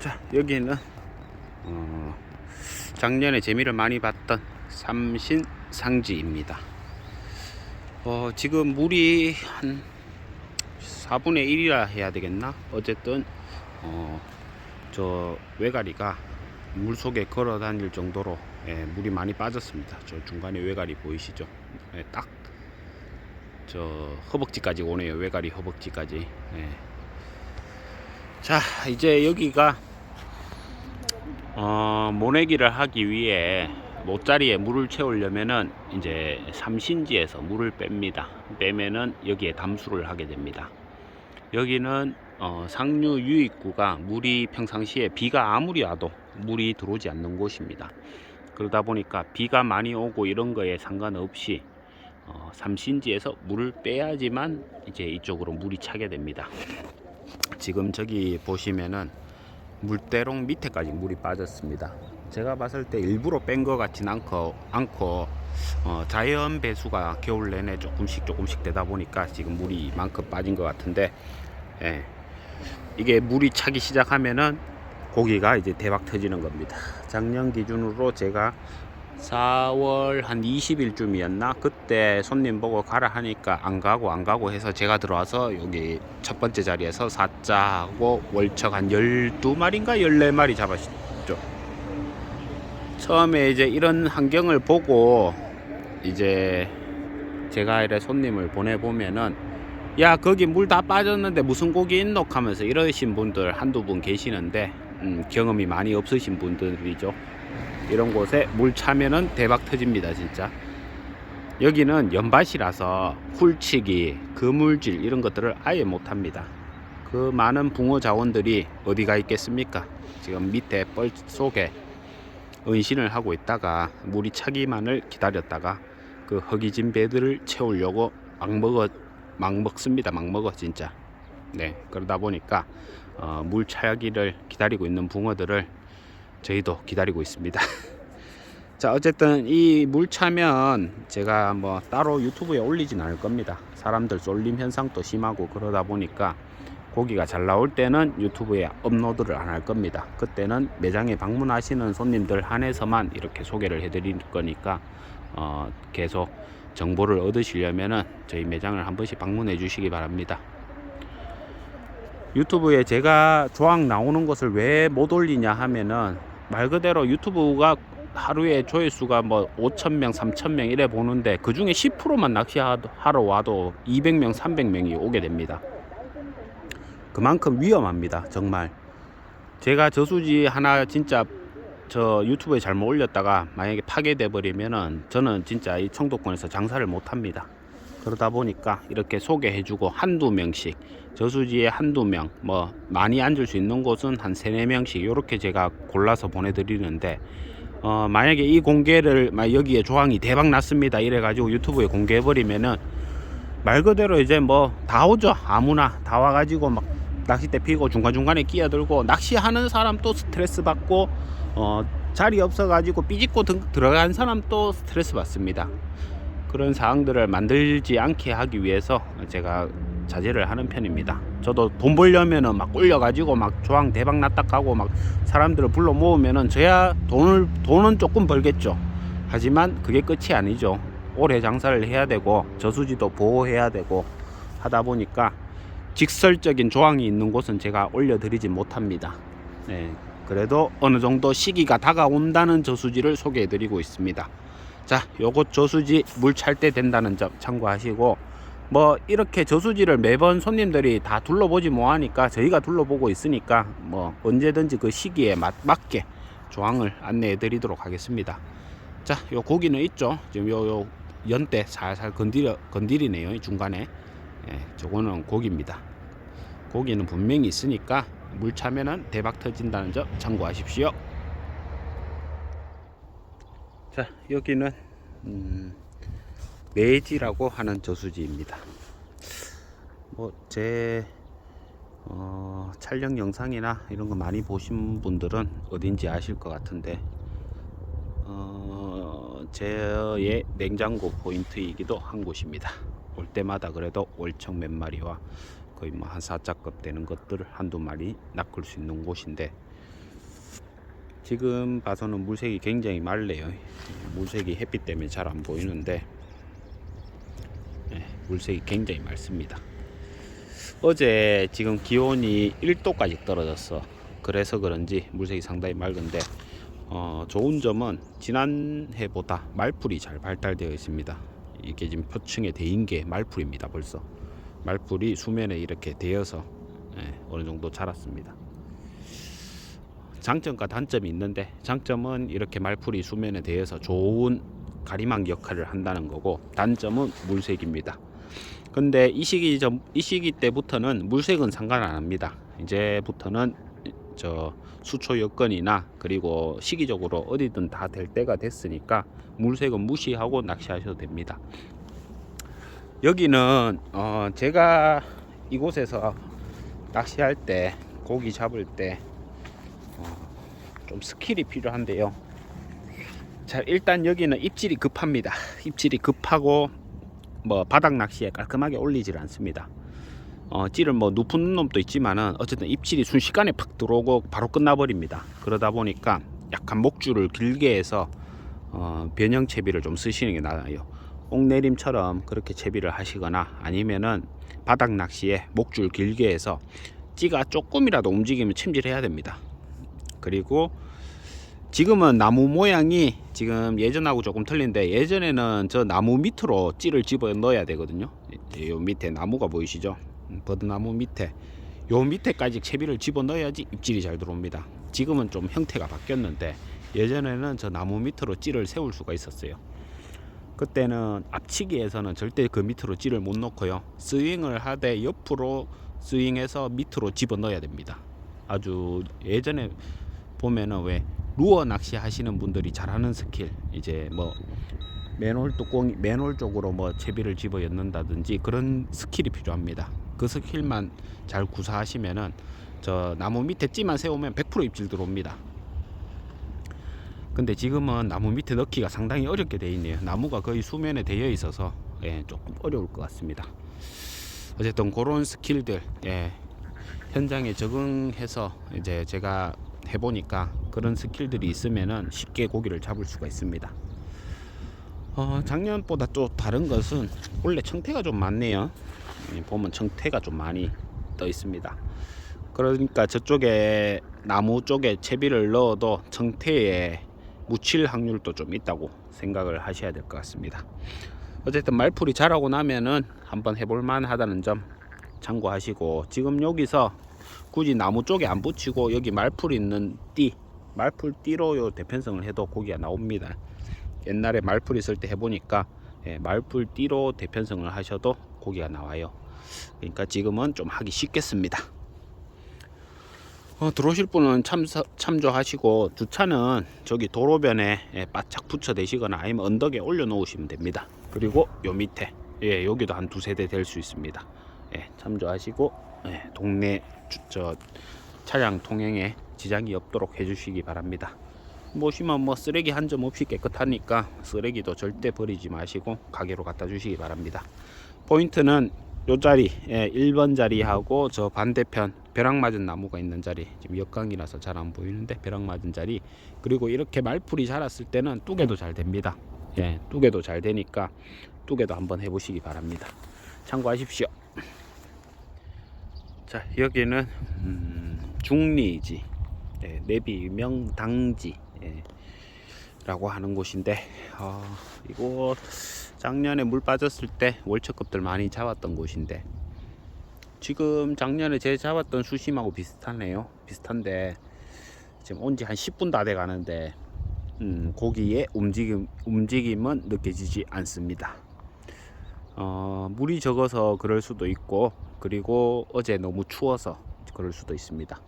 자 여기는 어, 작년에 재미를 많이 봤던 삼신 상지입니다. 어, 지금 물이 한 4분의 1이라 해야 되겠나? 어쨌든 어, 저 외가리가 물 속에 걸어 다닐 정도로 예, 물이 많이 빠졌습니다. 저 중간에 외가리 보이시죠? 예, 딱저 허벅지까지 오네요. 외가리 허벅지까지. 예. 자, 이제 여기가 어, 모내기를 하기 위해 모짜리에 물을 채우려면은 이제 삼신지에서 물을 뺍니다. 빼면은 여기에 담수를 하게 됩니다. 여기는 어, 상류 유입구가 물이 평상시에 비가 아무리 와도 물이 들어오지 않는 곳입니다. 그러다 보니까 비가 많이 오고 이런 거에 상관없이 어, 삼신지에서 물을 빼야지만 이제 이쪽으로 물이 차게 됩니다. 지금 저기 보시면은 물대롱 밑에까지 물이 빠졌습니다. 제가 봤을 때 일부러 뺀 것 같진 않고, 않고 어, 자연 배수가 겨울 내내 조금씩 조금씩 되다 보니까 지금 물이 이만큼 빠진 것 같은데 예. 이게 물이 차기 시작하면은 고기가 이제 대박 터지는 겁니다. 작년 기준으로 제가 4월 한 20일쯤이었나 그때 손님 보고 가라 하니까 안 가고 안 가고 해서 제가 들어와서 여기 첫 번째 자리에서 사자하고 월척 한 12마리인가 14마리 잡았죠. 처음에 이제 이런 환경을 보고 이제 제가 이래 손님을 보내보면은 야 거기 물 다 빠졌는데 무슨 고기 있노 하면서 이러신 분들 한두 분 계시는데 음, 경험이 많이 없으신 분들이죠. 이런 곳에 물 차면은 대박 터집니다 진짜. 여기는 연밭이라서 훌치기 그물질 이런 것들을 아예 못합니다. 그 많은 붕어 자원들이 어디가 있겠습니까? 지금 밑에 뻘 속에 은신을 하고 있다가 물이 차기만을 기다렸다가 그 허기진 배들을 채우려고 막 먹어 막 먹습니다 막 먹어 진짜. 네 그러다 보니까 어, 물 차기를 기다리고 있는 붕어들을 저희도 기다리고 있습니다. 자, 어쨌든 이 물 차면 제가 뭐 따로 유튜브에 올리진 않을 겁니다. 사람들 쏠림 현상도 심하고 그러다 보니까 고기가 잘 나올 때는 유튜브에 업로드를 안 할 겁니다. 그때는 매장에 방문하시는 손님들 한해서만 이렇게 소개를 해 드릴 거니까 어, 계속 정보를 얻으시려면은 저희 매장을 한 번씩 방문해 주시기 바랍니다. 유튜브에 제가 조항 나오는 것을 왜 못 올리냐 하면은 말 그대로 유튜브가 하루에 조회수가 뭐 5천명, 3천명 이래 보는데 그 중에 10%만 낚시하러 와도 200명, 300명이 오게 됩니다. 그만큼 위험합니다. 정말. 제가 저수지 하나 진짜 저 유튜브에 잘못 올렸다가 만약에 파괴돼 버리면은 저는 진짜 이 청도권에서 장사를 못 합니다. 그러다 보니까 이렇게 소개해주고 한두 명씩 저수지에 한두 명, 뭐 많이 앉을 수 있는 곳은 한 세네 명씩 이렇게 제가 골라서 보내드리는데 어, 만약에 이 공개를 막 여기에 조항이 대박 났습니다. 이래 가지고 유튜브에 공개해 버리면은 말 그대로 이제 뭐 다 오죠. 아무나 다 와가지고 막 낚싯대 피고 중간중간에 끼어들고 낚시하는 사람 또 스트레스 받고 어, 자리 없어가지고 삐짓고 등, 들어간 사람 또 스트레스 받습니다 그런 사항들을 만들지 않게 하기 위해서 제가 자제를 하는 편입니다. 저도 돈 벌려면은 막 올려가지고 막 조항 대박 났다 하고 막 사람들을 불러 모으면은 저야 돈을 돈은 조금 벌겠죠. 하지만 그게 끝이 아니죠. 오래 장사를 해야 되고 저수지도 보호해야 되고 하다 보니까 직설적인 조항이 있는 곳은 제가 올려드리지 못합니다. 네, 그래도 어느 정도 시기가 다가온다는 저수지를 소개해드리고 있습니다. 자, 요것 저수지 물 찰 때 된다는 점 참고하시고 뭐 이렇게 저수지를 매번 손님들이 다 둘러보지 뭐하니까 저희가 둘러보고 있으니까 뭐 언제든지 그 시기에 맞, 맞게 조항을 안내해 드리도록 하겠습니다. 자, 요 고기는 있죠. 지금 요, 요 연대 살살 건드려 건드리네요. 이 중간에. 예, 저거는 고기입니다. 고기는 분명히 있으니까 물 차면은 대박 터진다는 점 참고하십시오. 자 여기는 음, 메이지라고 하는 저수지입니다. 뭐제 어, 촬영 영상이나 이런 거 많이 보신 분들은 어딘지 아실 것 같은데 어, 제의 냉장고 포인트이기도 한 곳입니다. 올 때마다 그래도 월청 몇 마리와 거의 뭐한 사자급 되는 것들을 한두 마리 낚을 수 있는 곳인데 지금 봐서는 물색이 굉장히 맑네요. 물색이 햇빛 때문에 잘 안 보이는데 네, 물색이 굉장히 맑습니다. 어제 지금 기온이 1도까지 떨어졌어. 그래서 그런지 물색이 상당히 맑은데 어, 좋은 점은 지난해보다 말풀이 잘 발달되어 있습니다. 이게 지금 표층에 대인 게 말풀입니다. 벌써 말풀이 수면에 이렇게 되어서 예, 어느 정도 자랐습니다. 장점과 단점이 있는데 장점은 이렇게 말풀이 수면에 대해서 좋은 가리막 역할을 한다는 거고 단점은 물색입니다. 근데 이 시기 전, 이 시기 때부터는 물색은 상관 안 합니다. 이제부터는 저 수초 여건이나 그리고 시기적으로 어디든 다 될 때가 됐으니까 물색은 무시하고 낚시하셔도 됩니다. 여기는 어 제가 이곳에서 낚시할 때 고기 잡을 때 좀 스킬이 필요한데요. 자, 일단 여기는 입질이 급합니다. 입질이 급하고 뭐 바닥 낚시에 깔끔하게 올리질 않습니다. 어, 찌를 뭐 눕은 놈도 있지만은 어쨌든 입질이 순식간에 팍 들어오고 바로 끝나버립니다. 그러다 보니까 약간 목줄을 길게 해서 어, 변형 채비를 좀 쓰시는 게 나아요. 옥내림처럼 그렇게 채비를 하시거나 아니면은 바닥 낚시에 목줄 길게 해서 찌가 조금이라도 움직이면 침질해야 됩니다. 그리고 지금은 나무 모양이 지금 예전하고 조금 틀린데 예전에는 저 나무 밑으로 찌를 집어 넣어야 되거든요. 이 밑에 나무가 보이시죠? 음, 버드나무 밑에 요 밑에까지 채비를 집어 넣어야지 입질이 잘 들어옵니다. 지금은 좀 형태가 바뀌었는데 예전에는 저 나무 밑으로 찌를 세울 수가 있었어요. 그때는 앞치기에서는 절대 그 밑으로 찌를 못 넣고요. 스윙을 하되 옆으로 스윙해서 밑으로 집어 넣어야 됩니다. 아주 예전에 보면은 왜 루어 낚시 하시는 분들이 잘하는 스킬 이제 뭐 맨홀 뚜껑 맨홀 쪽으로 뭐 채비를 집어 였는다든지 그런 스킬이 필요합니다. 그 스킬만 잘 구사하시면은 저 나무 밑에 찌만 세우면 100% 입질 들어옵니다. 근데 지금은 나무 밑에 넣기가 상당히 어렵게 돼 있네요. 나무가 거의 수면에 되어 있어서 예, 조금 어려울 것 같습니다. 어쨌든 그런 스킬들 예, 현장에 적응해서 이제 제가 해보니까 그런 스킬들이 있으면은 쉽게 고기를 잡을 수가 있습니다. 어, 작년보다 또 다른 것은 원래 청태가 좀 많네요. 예, 보면 청태가 좀 많이 떠 있습니다. 그러니까 저쪽에 나무 쪽에 채비를 넣어도 청태에 묻힐 확률도 좀 있다고 생각을 하셔야 될 것 같습니다. 어쨌든 말풀이 자라고 나면은 한번 해볼 만하다는 점 참고하시고 지금 여기서 굳이 나무 쪽에 안 붙이고 여기 말풀 있는 띠 말풀 띠로 요 대편성을 해도 고기가 나옵니다. 옛날에 말풀 있을 때 해보니까 예, 말풀 띠로 대편성을 하셔도 고기가 나와요. 그러니까 지금은 좀 하기 쉽겠습니다. 어, 들어오실 분은 참, 참조하시고 주차는 저기 도로변에 예, 바짝 붙여 대시거나 아니면 언덕에 올려 놓으시면 됩니다. 그리고 요 밑에 예, 여기도 한 두세 대 될 수 있습니다. 예, 참조하시고 예, 동네 주, 저 차량 통행에 지장이 없도록 해주시기 바랍니다. 보시면 뭐 쓰레기 한 점 없이 깨끗하니까 쓰레기도 절대 버리지 마시고 가게로 갖다 주시기 바랍니다. 포인트는 요 자리, 예, 1번 자리하고 저 반대편 벼락 맞은 나무가 있는 자리 지금 역광이라서 잘 안 보이는데 벼락 맞은 자리 그리고 이렇게 말풀이 자랐을 때는 뚜개도 잘 됩니다. 예, 뚜개도 잘 되니까 뚜개도 한번 해보시기 바랍니다. 참고하십시오. 자 여기는 음, 중리지. 예, 내비명 당지. 예, 라고 하는 곳인데 어, 이곳 작년에 물 빠졌을 때 월척급들 많이 잡았던 곳인데 지금 작년에 제 잡았던 수심하고 비슷하네요. 비슷한데 지금 온 지 한 10분 다 돼 가는데 음, 고기의 움직임, 움직임은 느껴지지 않습니다. 어, 물이 적어서 그럴 수도 있고 그리고 어제 너무 추워서 그럴 수도 있습니다.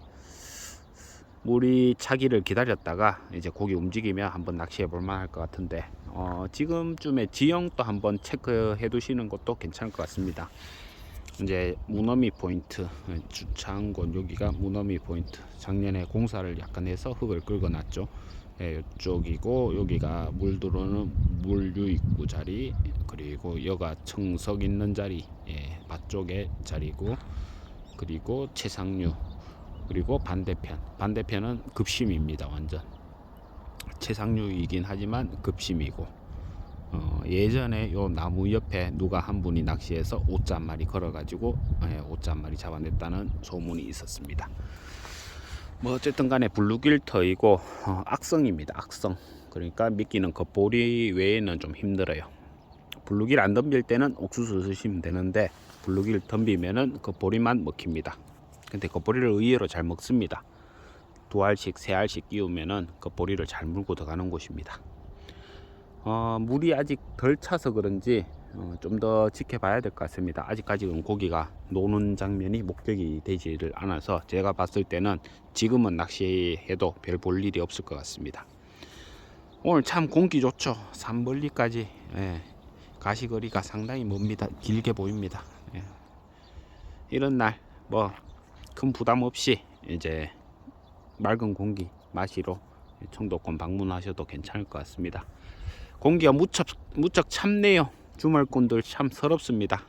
물이 차기를 기다렸다가 이제 고기 움직이면 한번 낚시해 볼 만할 것 같은데 어, 지금쯤에 지형도 한번 체크해 두시는 것도 괜찮을 것 같습니다. 이제 무너미 포인트 곳 여기가 무너미 포인트 작년에 공사를 약간 해서 흙을 긁어 놨죠. 예, 이쪽이고 여기가 물 들어오는 물 유입구 자리 그리고 여가 청석 있는 자리 예, 밭쪽의 자리고 그리고 채상류 그리고 반대편 반대편은 급심입니다 완전 최상류이긴 하지만 급심이고 어, 예전에 요 나무 옆에 누가 한 분이 낚시해서 한 마리 걸어가지고 예, 한 마리 잡아냈다는 소문이 있었습니다. 뭐 어쨌든 간에 블루길터이고 어, 악성입니다. 악성. 그러니까 미끼는 겉보리 외에는 좀 힘들어요. 블루길 안 덤빌 때는 옥수수 쓰시면 되는데 블루길 덤비면은 겉보리만 먹힙니다. 근데 겉보리를 의외로 잘 먹습니다. 두 알씩 세 알씩 끼우면은 겉보리를 잘 물고 들어가는 곳입니다. 어, 물이 아직 덜 차서 그런지 어, 좀 더 지켜봐야 될 것 같습니다. 아직까지는 고기가 노는 장면이 목격이 되지를 않아서 제가 봤을 때는 지금은 낚시해도 별 볼 일이 없을 것 같습니다. 오늘 참 공기 좋죠. 산벌리까지 예, 가시거리가 상당히 멉니다. 길게 보입니다. 예. 이런 날 뭐 큰 부담 없이 이제 맑은 공기 마시러 청도권 방문하셔도 괜찮을 것 같습니다. 공기가 무척 무척 참네요. 주말꾼들 참 서럽습니다.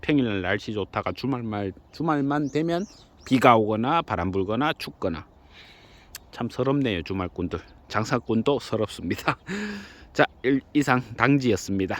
평일날 날씨 좋다가 주말말 주말만 되면 비가 오거나 바람 불거나 춥거나 참 서럽네요 주말꾼들. 장사꾼도 서럽습니다. 자 일- 이상 당지였습니다.